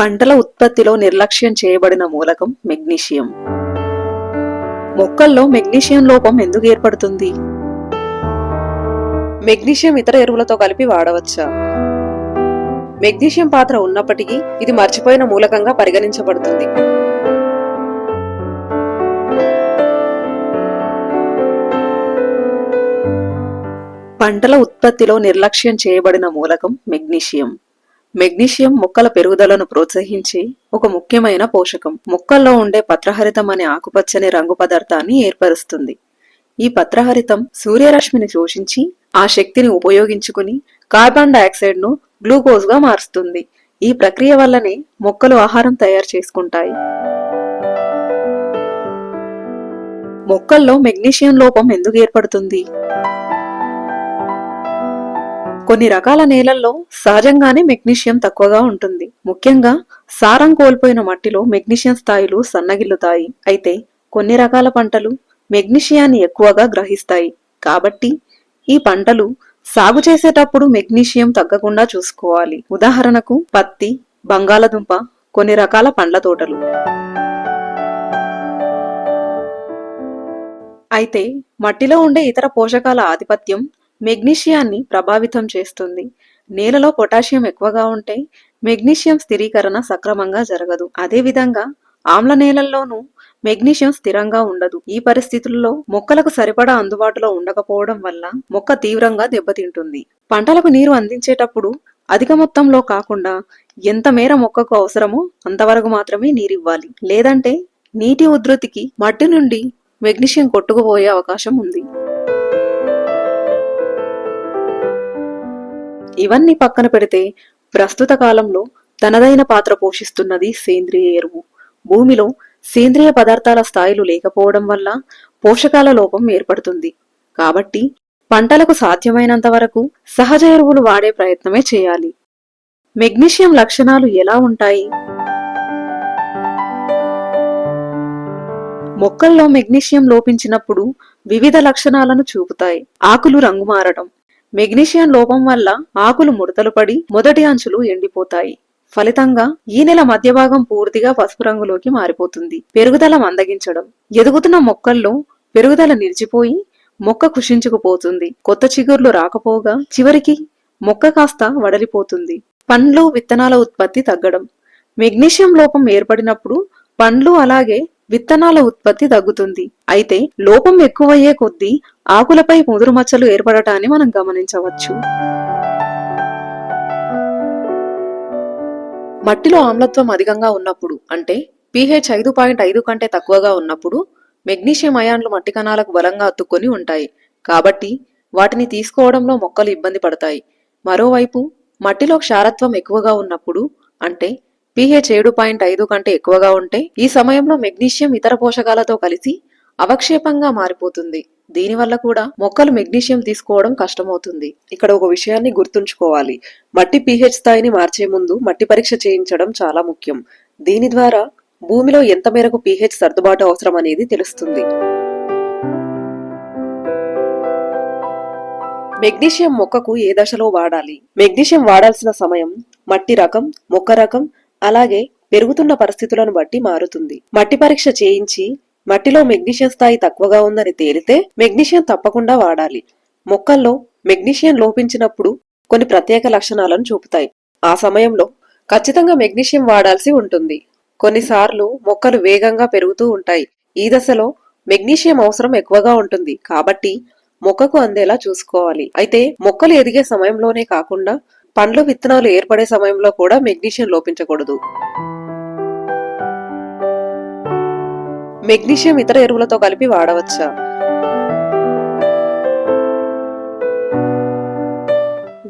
పంటల ఉత్పత్తిలో నిర్లక్ష్యం చేయబడిన మూలకం మెగ్నీషియం. మొక్కల్లో మెగ్నీషియం లోపం ఎందుకు ఏర్పడుతుంది? మెగ్నీషియం ఇతర ఎరువులతో కలిపి వాడవచ్చా? మెగ్నీషియం పాత్ర ఉన్నప్పటికీ ఇది మర్చిపోయిన మూలకంగా పరిగణించబడుతుంది. పంటల ఉత్పత్తిలో నిర్లక్ష్యం చేయబడిన మూలకం మెగ్నీషియం. మెగ్నీషియం మొక్కల పెరుగుదలను ప్రోత్సహించే ఒక ముఖ్యమైన పోషకం. మొక్కల్లో ఉండే పత్రహరితం అనే ఆకుపచ్చని రంగు పదార్థాన్ని ఏర్పరుస్తుంది. ఈ పత్రహరితం సూర్యరశ్మిని శోషించి ఆ శక్తిని ఉపయోగించుకుని కార్బన్ డయాక్సైడ్ను గ్లూకోజ్గా మారుస్తుంది. ఈ ప్రక్రియ వల్లనే మొక్కలు ఆహారం తయారు చేసుకుంటాయి. మొక్కల్లో మెగ్నీషియం లోపం ఎందుకు ఏర్పడుతుంది? కొన్ని రకాల నేలల్లో సహజంగానే మెగ్నీషియం తక్కువగా ఉంటుంది. ముఖ్యంగా సారం కోల్పోయిన మట్టిలో మెగ్నీషియం స్థాయిలు సన్నగిల్లుతాయి. అయితే కొన్ని రకాల పంటలు మెగ్నీషియాన్ని ఎక్కువగా గ్రహిస్తాయి. కాబట్టి ఈ పంటలు సాగు చేసేటప్పుడు మెగ్నీషియం తగ్గకుండా చూసుకోవాలి. ఉదాహరణకు పత్తి బంగాళదుంప కొన్ని రకాల పండ్ల తోటలు. అయితే మట్టిలో ఉండే ఇతర పోషకాల ఆధిపత్యం మెగ్నీషియాన్ని ప్రభావితం చేస్తుంది. నేలలో పొటాషియం ఎక్కువగా ఉంటే మెగ్నీషియం స్థిరీకరణ సక్రమంగా జరగదు. అదేవిధంగా ఆమ్ల నేలల్లోనూ మెగ్నీషియం స్థిరంగా ఉండదు. ఈ పరిస్థితుల్లో మొక్కలకు సరిపడా అందుబాటులో ఉండకపోవడం వల్ల మొక్క తీవ్రంగా దెబ్బతింటుంది. పంటలకు నీరు అందించేటప్పుడు అధిక మొత్తంలో కాకుండా ఎంత మేర మొక్కకు అవసరమో అంతవరకు మాత్రమే నీరివ్వాలి. లేదంటే నీటి ఉధృతికి మట్టి నుండి మెగ్నీషియం కొట్టుకుపోయే అవకాశం ఉంది. ఇవన్నీ పక్కన పెడితే ప్రస్తుత కాలంలో తనదైన పాత్ర పోషిస్తున్నది సేంద్రియ ఎరువు. భూమిలో సేంద్రియ పదార్థాల స్థాయిలు లేకపోవడం వల్ల పోషకాల లోపం ఏర్పడుతుంది. కాబట్టి పంటలకు సాధ్యమైనంత వరకు సహజ ఎరువులు వాడే ప్రయత్నమే చేయాలి. మెగ్నీషియం లక్షణాలు ఎలా ఉంటాయి? మొక్కల్లో మెగ్నీషియం లోపించినప్పుడు వివిధ లక్షణాలను చూపుతాయి. ఆకులు రంగు మారడం మెగ్నీషియం లోపం వల్ల ఆకులు ముడతలు పడి మొదటి అంచులు ఎండిపోతాయి. ఫలితంగా ఈ నెల మధ్య భాగం పూర్తిగా పసుపు రంగులోకి మారిపోతుంది. పెరుగుదల మందగించడం. ఎదుగుతున్న మొక్కల్లో పెరుగుదల నిలిచిపోయి మొక్క కుషించుకుపోతుంది. కొత్త చిగుర్లు రాకపోగా చివరికి మొక్క కాస్త వడలిపోతుంది. పండ్లు విత్తనాల ఉత్పత్తి తగ్గడం. మెగ్నీషియం లోపం ఏర్పడినప్పుడు పండ్లు అలాగే విత్తనాల ఉత్పత్తి తగ్గుతుంది. అయితే లోపం ఎక్కువయ్యే కొద్దీ ఆకులపై ముదురు మచ్చలు ఏర్పడటాన్ని మనం గమనించవచ్చు. మట్టిలో ఆమ్లత్వం అధికంగా ఉన్నప్పుడు అంటే పిహెచ్ ఐదు పాయింట్ ఐదు కంటే తక్కువగా ఉన్నప్పుడు మెగ్నీషియం అయాన్లు మట్టి కణాలకు బలంగా అతుక్కొని ఉంటాయి. కాబట్టి వాటిని తీసుకోవడంలో మొక్కలు ఇబ్బంది పడతాయి. మరోవైపు మట్టిలో క్షారత్వం ఎక్కువగా ఉన్నప్పుడు అంటే పిహెచ్ ఏడు పాయింట్ ఐదు కంటే ఎక్కువగా ఉంటే ఈ సమయంలో మెగ్నీషియం ఇతర పోషకాలతో కలిసి అవక్షేపంగా మారిపోతుంది. దీనివల్ల కూడా మొక్కలు మెగ్నీషియం తీసుకోవడం కష్టమవుతుంది. ఇక్కడ ఒక విషయాన్ని గుర్తుంచుకోవాలి. మట్టి పిహెచ్ స్థాయిని మార్చే ముందు మట్టి పరీక్ష చేయించడం చాలా ముఖ్యం. దీని ద్వారా భూమిలో ఎంత మేరకు పిహెచ్ సర్దుబాటు అవసరం అనేది తెలుస్తుంది. మెగ్నీషియం మొక్కకు ఏ దశలో వాడాలి? మెగ్నీషియం వాడాల్సిన సమయం మట్టి రకం మొక్క రకం అలాగే పెరుగుతున్న పరిస్థితులను బట్టి మారుతుంది. మట్టి పరీక్ష చేయించి మట్టిలో మెగ్నీషియం స్థాయి తక్కువగా ఉందని తేలితే మెగ్నీషియం తప్పకుండా వాడాలి. మొక్కల్లో మెగ్నీషియం లోపించినప్పుడు కొన్ని ప్రత్యేక లక్షణాలను చూపుతాయి. ఆ సమయంలో ఖచ్చితంగా మెగ్నీషియం వాడాల్సి ఉంటుంది. కొన్నిసార్లు మొక్కలు వేగంగా పెరుగుతూ ఉంటాయి. ఈ దశలో మెగ్నీషియం అవసరం ఎక్కువగా ఉంటుంది కాబట్టి మొక్కకు అందేలా చూసుకోవాలి. అయితే మొక్కలు ఎదిగే సమయంలోనే కాకుండా పండ్లు విత్తనాలు ఏర్పడే సమయంలో కూడా మెగ్నీషియం లోపించకూడదు. మెగ్నీషియం ఇతర ఎరువులతో కలిపి వాడవచ్చా?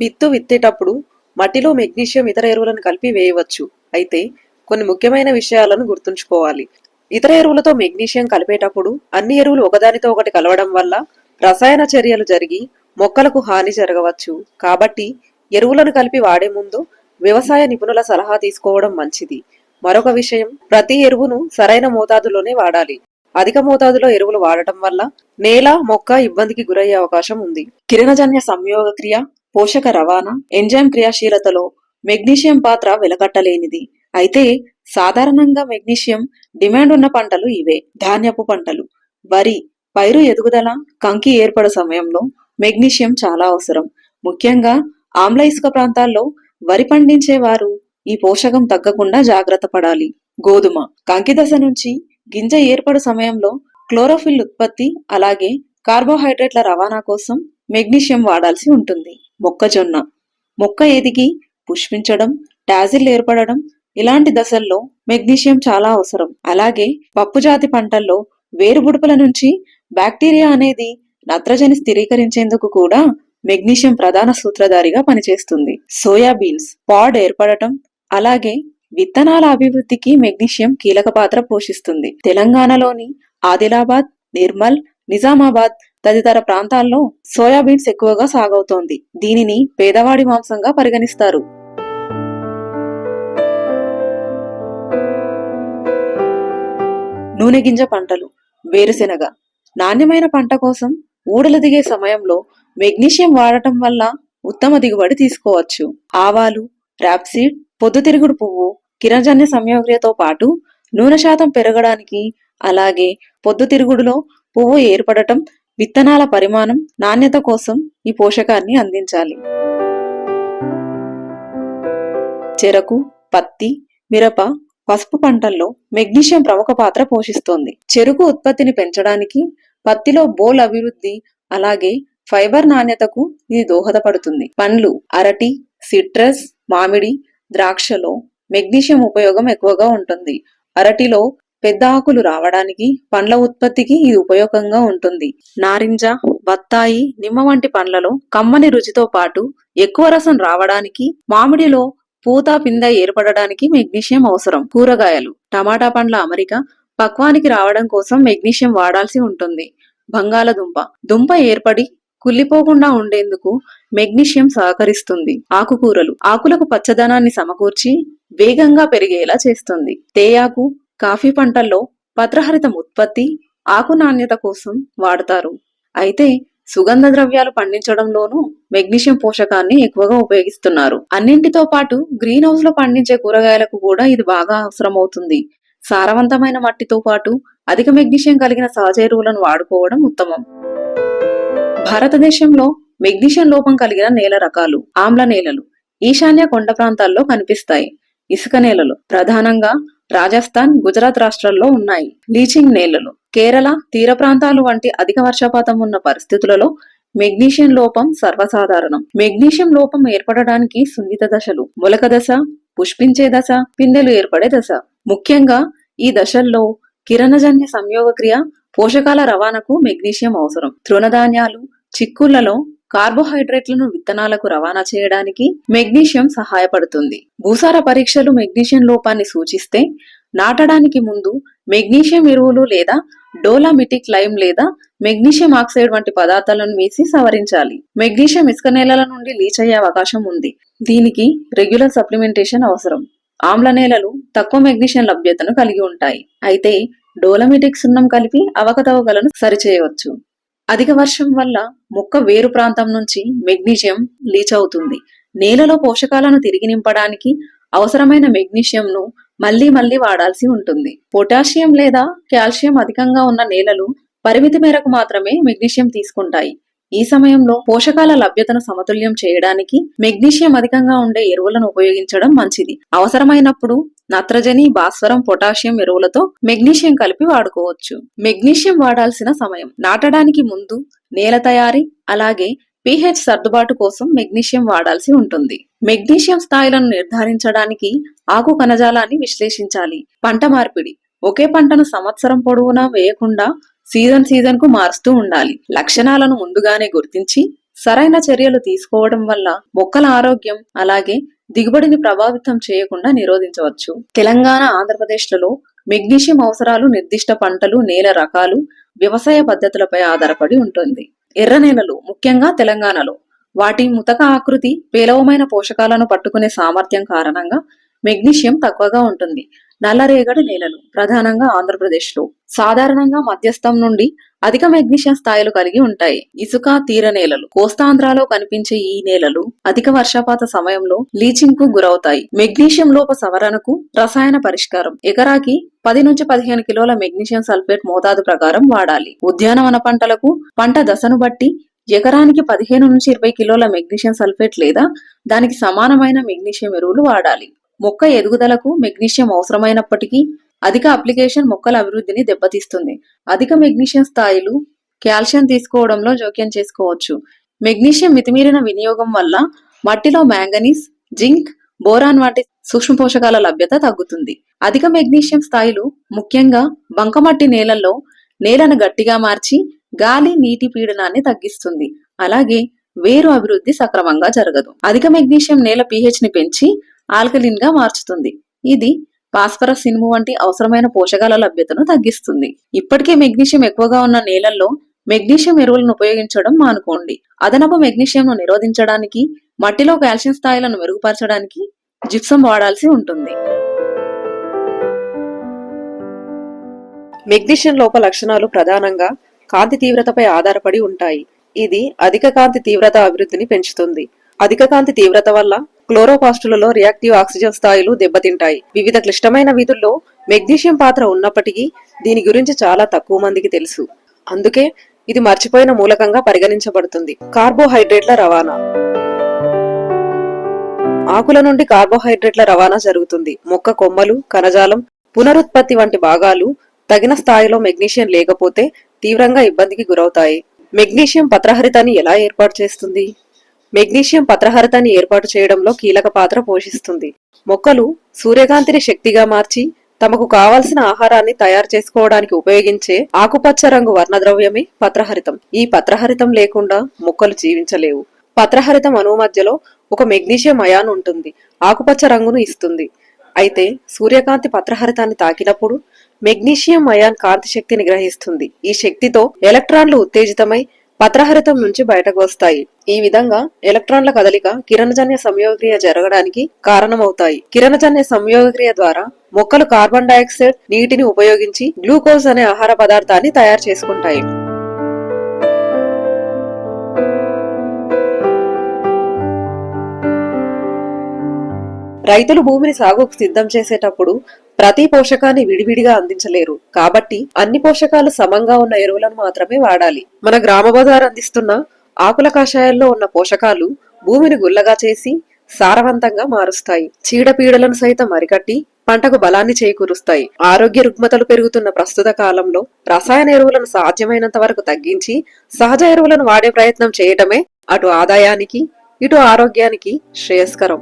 విత్తు విత్తేటప్పుడు మట్టిలో మెగ్నీషియం ఇతర ఎరువులను కలిపి వేయవచ్చు. అయితే కొన్ని ముఖ్యమైన విషయాలను గుర్తుంచుకోవాలి. ఇతర ఎరువులతో మెగ్నీషియం కలిపేటప్పుడు అన్ని ఎరువులు ఒకదానితో ఒకటి కలవడం వల్ల రసాయన చర్యలు జరిగి మొక్కలకు హాని జరగవచ్చు. కాబట్టి ఎరువులను కలిపి వాడే ముందు వ్యవసాయ నిపుణుల సలహా తీసుకోవడం మంచిది. మరొక విషయం ప్రతి ఎరువును సరైన మోతాదులోనే వాడాలి. అధిక మోతాదులో ఎరువులు వాడటం వల్ల నేల మొక్క ఇబ్బందికి గురయ్యే అవకాశం ఉంది. కిరణజన్య సంయోగ క్రియ పోషక రవాణా ఎంజైమ్ క్రియాశీలతలో మెగ్నీషియం పాత్ర వెలకట్టలేనిది. అయితే సాధారణంగా మెగ్నీషియం డిమాండ్ ఉన్న పంటలు ఇవే. ధాన్యపు పంటలు వరి పైరు ఎదుగుదల కంకి ఏర్పడే సమయంలో మెగ్నీషియం చాలా అవసరం. ముఖ్యంగా ఆమ్ల ఇసుక ప్రాంతాల్లో వరి పండించేవారు ఈ పోషకం తగ్గకుండా జాగ్రత్త పడాలి. గోధుమ కంకి దశ నుంచి గింజ ఏర్పడు సమయంలో క్లోరోఫిల్ ఉత్పత్తి అలాగే కార్బోహైడ్రేట్ల రవాణా కోసం మెగ్నీషియం వాడాల్సి ఉంటుంది. మొక్కజొన్న మొక్క ఎదిగి పుష్పించడం టాజిల్ ఏర్పడడం ఇలాంటి దశల్లో మెగ్నీషియం చాలా అవసరం. అలాగే పప్పుజాతి పంటల్లో వేరుబుడుపుల నుంచి బ్యాక్టీరియా అనేది నత్రజని స్థిరీకరించేందుకు కూడా మెగ్నీషియం ప్రధాన సూత్రధారిగా పనిచేస్తుంది. సోయాబీన్స్ పాడ్ ఏర్పడటం అలాగే విత్తనాల అభివృద్ధికి మెగ్నీషియం కీలక పాత్ర పోషిస్తుంది. తెలంగాణలోని ఆదిలాబాద్ నిర్మల్ నిజామాబాద్ తదితర ప్రాంతాల్లో సోయాబీన్స్ ఎక్కువగా సాగవుతోంది. దీనిని పేదవాడి మాంసంగా పరిగణిస్తారు. నూనె గింజ పంటలు వేరుశెనగ. నాణ్యమైన పంట కోసం ఊడలు దిగే సమయంలో మెగ్నీషియం వాడటం వల్ల ఉత్తమ దిగుబడి తీసుకోవచ్చు. ఆవాలు రాప్సీడ్ పొద్దుతిరుగుడు పువ్వు కిరణజన్య సంయోగ్రియతో పాటు నూనె శాతం పెరగడానికి అలాగే పొద్దుతిరుగుడులో పువ్వు ఏర్పడటం విత్తనాల పరిమాణం నాణ్యత కోసం ఈ పోషకాన్ని అందించాలి. చెరకు పత్తి మిరప పసుపు పంటల్లో మెగ్నీషియం ప్రముఖ పాత్ర పోషిస్తోంది. చెరుకు ఉత్పత్తిని పెంచడానికి పత్తిలో బోల్ అభివృద్ధి అలాగే ఫైబర్ నాణ్యతకు ఇది దోహదపడుతుంది. పండ్లు అరటి సిట్రస్ మామిడి ద్రాక్షలో మెగ్నీషియం ఉపయోగం ఎక్కువగా ఉంటుంది. అరటిలో పెద్ద ఆకులు రావడానికి పండ్ల ఉత్పత్తికి ఇది ఉపయోగంగా ఉంటుంది. నారింజ బత్తాయి నిమ్మ వంటి పండ్లలో కమ్మని రుచితో పాటు ఎక్కువ రసం రావడానికి మామిడిలో పూత పింద ఏర్పడడానికి మెగ్నీషియం అవసరం. కూరగాయలు టమాటా పండ్ల అమరిక పక్వానికి రావడం కోసం మెగ్నీషియం వాడాల్సి ఉంటుంది. బంగాళదుంప దుంప ఏర్పడి కుళ్ళిపోకుండా ఉండేందుకు మెగ్నీషియం సహకరిస్తుంది. ఆకుకూరలు ఆకులకు పచ్చదనాన్ని సమకూర్చి వేగంగా పెరిగేలా చేస్తుంది. తేయాకు కాఫీ పంటల్లో పత్రహరితం ఉత్పత్తి ఆకు నాణ్యత కోసం వాడతారు. అయితే సుగంధ ద్రవ్యాలు పండించడంలోనూ మెగ్నీషియం పోషకాన్ని ఎక్కువగా ఉపయోగిస్తున్నారు. అన్నింటితో పాటు గ్రీన్ హౌస్లో పండించే కూరగాయలకు కూడా ఇది బాగా అవసరమవుతుంది. సారవంతమైన మట్టితో పాటు అధిక మెగ్నీషియం కలిగిన సహజ ఎరువులను వాడుకోవడం ఉత్తమం. భారతదేశంలో మెగ్నీషియం లోపం కలిగిన నేల రకాలు ఆమ్ల నేలలు ఈశాన్య కొండ ప్రాంతాల్లో కనిపిస్తాయి. ఇసుక నేలలు ప్రధానంగా రాజస్థాన్ గుజరాత్ రాష్ట్రాల్లో ఉన్నాయి. లీచింగ్ నేలలు కేరళ తీర ప్రాంతాలు వంటి అధిక వర్షపాతం ఉన్న పరిస్థితులలో మెగ్నీషియం లోపం సర్వసాధారణం. మెగ్నీషియం లోపం ఏర్పడడానికి సున్నిత దశలు మొలక దశ పుష్పించే దశ పిందెలు ఏర్పడే దశ. ముఖ్యంగా ఈ దశల్లో కిరణజన్య సంయోగక్రియ పోషకాల రవాణాకు మెగ్నీషియం అవసరం. తృణధాన్యాలు చిక్కుళ్ళలో కార్బోహైడ్రేట్లను విత్తనాలకు రవాణా చేయడానికి మెగ్నీషియం సహాయపడుతుంది. భూసార పరీక్షలు మెగ్నీషియం లోపాన్ని సూచిస్తే నాటడానికి ముందు మెగ్నీషియం ఎరువులు లేదా డోలామిటిక్ లైమ్ లేదా మెగ్నీషియం ఆక్సైడ్ వంటి పదార్థాలను వేసి సవరించాలి. మెగ్నీషియం ఇసుక నేలల నుండి లీచ్ అయ్యే అవకాశం ఉంది. దీనికి రెగ్యులర్ సప్లిమెంటేషన్ అవసరం. ఆమ్ల నేలలు తక్కువ మెగ్నీషియం లభ్యతను కలిగి ఉంటాయి. అయితే డోలమిటిక్ సున్నం కలిపి అవకతవకలను సరిచేయవచ్చు. అధిక వర్షం వల్ల మొక్క వేరు ప్రాంతం నుంచి మెగ్నీషియం లీచ్ అవుతుంది. నేలలో పోషకాలను తిరిగి నింపడానికి అవసరమైన మెగ్నీషియంను మళ్ళీ మళ్ళీ వాడాల్సి ఉంటుంది. పొటాషియం లేదా కాల్షియం అధికంగా ఉన్న నేలలు పరిమితి మేరకు మాత్రమే మెగ్నీషియం తీసుకుంటాయి. ఈ సమయంలో పోషకాల లభ్యతను సమతుల్యం చేయడానికి మెగ్నీషియం అధికంగా ఉండే ఎరువులను ఉపయోగించడం మంచిది. అవసరమైనప్పుడు నత్రజని భాస్వరం పొటాషియం ఎరువులతో మెగ్నీషియం కలిపి వాడుకోవచ్చు. మెగ్నీషియం వాడాల్సిన సమయం. నాటడానికి ముందు నేల తయారీ అలాగే పిహెచ్ సర్దుబాటు కోసం మెగ్నీషియం వాడాల్సి ఉంటుంది. మెగ్నీషియం స్థాయిలను నిర్ధారించడానికి ఆకు కణజాలాన్ని విశ్లేషించాలి. పంట మార్పిడి. ఒకే పంటను సంవత్సరం పొడవునా వేయకుండా సీజన్ సీజన్కు మారుస్తూ ఉండాలి. లక్షణాలను ముందుగానే గుర్తించి సరైన చర్యలు తీసుకోవడం వల్ల మొక్కల ఆరోగ్యం అలాగే దిగుబడిని ప్రభావితం చేయకుండా నిరోధించవచ్చు. తెలంగాణ ఆంధ్రప్రదేశ్లలో మెగ్నీషియం అవసరాలు నిర్దిష్ట పంటలు నేల రకాలు వ్యవసాయ పద్ధతులపై ఆధారపడి ఉంటుంది. ఎర్ర నేలలు ముఖ్యంగా తెలంగాణలో వాటి ముతక ఆకృతి పేలవమైన పోషకాలను పట్టుకునే సామర్థ్యం కారణంగా మెగ్నీషియం తక్కువగా ఉంటుంది. నల్లరేగడి నేలలు ప్రధానంగా ఆంధ్రప్రదేశ్లో. సాధారణంగా మధ్యస్థం నుండి అధిక మెగ్నీషియం స్థాయిలు కలిగి ఉంటాయి. ఇసుక తీర నేలలు. కోస్తాంధ్రాలో కనిపించే ఈ నేలలు అధిక వర్షపాత సమయంలో లీచింగ్కు గురవుతాయి. మెగ్నీషియం లోప సవరణకు రసాయన పరిష్కారం. ఎకరాకి పది నుంచి పదిహేను కిలోల మెగ్నీషియం సల్ఫేట్ మోతాదు ప్రకారం వాడాలి. ఉద్యానవన పంటలకు పంట దశను బట్టి ఎకరానికి పదిహేను నుంచి ఇరవై కిలోల మెగ్నీషియం సల్ఫేట్ లేదా దానికి సమానమైన మెగ్నీషియం ఎరువులు వాడాలి. మొక్క ఎదుగుదలకు మెగ్నీషియం అవసరమైనప్పటికీ అధిక అప్లికేషన్ మొక్కల అభివృద్ధిని దెబ్బతీస్తుంది. అధిక మెగ్నీషియం స్థాయిలు కాల్షియం తీసుకోవడంలో జోక్యం చేసుకోవచ్చు. మెగ్నీషియం మితిమీరిన వినియోగం వల్ల మట్టిలో మ్యాంగనీస్ జింక్ బోరాన్ వంటి సూక్ష్మ పోషకాల లభ్యత తగ్గుతుంది. అధిక మెగ్నీషియం స్థాయిలు ముఖ్యంగా బంకమట్టి నేలల్లో నేలను గట్టిగా మార్చి గాలి నీటి పీడనాన్ని తగ్గిస్తుంది. అలాగే వేరు అభివృద్ధి సక్రమంగా జరగదు. అధిక మెగ్నీషియం నేల pH ని పెంచి ఆల్కలిన్గా మార్చుతుంది. ఇది ఫాస్ఫరస్ ఇనుము వంటి అవసరమైన పోషకాల లభ్యతను తగ్గిస్తుంది. ఇప్పటికే మెగ్నీషియం ఎక్కువగా ఉన్న నేలల్లో మెగ్నీషియం ఎరువులను ఉపయోగించడం మానుకోండి. అదనపు మెగ్నీషియంను నిరోధించడానికి మట్టిలో కాల్షియం స్థాయిలను మెరుగుపరచడానికి జిప్సం వాడాల్సి ఉంటుంది. మెగ్నీషియం లోప లక్షణాలు ప్రధానంగా కాంతి తీవ్రతపై ఆధారపడి ఉంటాయి. ఇది అధిక కాంతి తీవ్రత అభివృద్ధిని పెంచుతుంది. అధిక కాంతి తీవ్రత వల్ల క్లోరోపాస్టులలో రియాక్టివ్ ఆక్సిజన్ స్థాయిలు దెబ్బతింటాయి. వివిధ క్లిష్టమైన విధుల్లో మెగ్నీషియం పాత్ర ఉన్నప్పటికీ దీని గురించి చాలా తక్కువ మందికి తెలుసు. అందుకే ఇది మర్చిపోయిన మూలకంగా పరిగణించబడుతుంది. కార్బోహైడ్రేట్ల రవాణా. ఆకుల నుండి కార్బోహైడ్రేట్ల రవాణా జరుగుతుంది. మొక్క కొమ్మలు కణజాలం పునరుత్పత్తి వంటి భాగాలు తగిన స్థాయిలో మెగ్నీషియం లేకపోతే తీవ్రంగా ఇబ్బందికి గురవుతాయి. మెగ్నీషియం పత్రహరితాన్ని ఎలా ఏర్పాటు చేస్తుంది? మెగ్నీషియం పత్రహరితాన్ని ఏర్పాటు చేయడంలో కీలక పాత్ర పోషిస్తుంది. మొక్కలు సూర్యకాంతిని శక్తిగా మార్చి తమకు కావలసిన ఆహారాన్ని తయారు చేసుకోవడానికి ఉపయోగించే ఆకుపచ్చ రంగు వర్ణద్రవ్యమే పత్రహరితం. ఈ పత్రహరితం లేకుండా మొక్కలు జీవించలేవు. పత్రహరితం అణువు మధ్యలో ఒక మెగ్నీషియం అయాన్ ఉంటుంది. ఆకుపచ్చ రంగును ఇస్తుంది. అయితే సూర్యకాంతి పత్రహరితాన్ని తాకినప్పుడు మెగ్నీషియం అయాన్ కాంతి శక్తిని గ్రహిస్తుంది. ఈ శక్తితో ఎలక్ట్రాన్లు ఉత్తేజితమై పత్రహరితం నుంచి బయటకు వస్తాయి. ఈ విధంగా ఎలక్ట్రాన్ల కదలిక కిరణజన్య సంయోగక్రియ జరగడానికి కారణమవుతాయి. కిరణజన్య సంయోగక్రియ ద్వారా మొక్కలు కార్బన్ డైఆక్సైడ్ నీటిని ఉపయోగించి గ్లూకోజ్ అనే ఆహార పదార్థాన్ని తయారు చేసుకుంటాయి. రైతులు భూమిని సాగుకు సిద్ధం చేసేటప్పుడు ప్రతి పోషకాన్ని విడివిడిగా అందించలేరు. కాబట్టి అన్ని పోషకాలు సమంగా ఉన్న ఎరువులను మాత్రమే వాడాలి. మన గ్రామ బజార్ అందిస్తున్న ఆకుల కషాయాల్లో ఉన్న పోషకాలు భూమిని గుల్లగా చేసి సారవంతంగా మారుస్తాయి. చీడపీడలను సైతం అరికట్టి పంటకు బలాన్ని చేకూరుస్తాయి. ఆరోగ్య రుగ్మతలు పెరుగుతున్న ప్రస్తుత కాలంలో రసాయన ఎరువులను సాధ్యమైనంత వరకు తగ్గించి సహజ ఎరువులను వాడే ప్రయత్నం చేయటమే అటు ఆదాయానికి ఇటు ఆరోగ్యానికి శ్రేయస్కరం.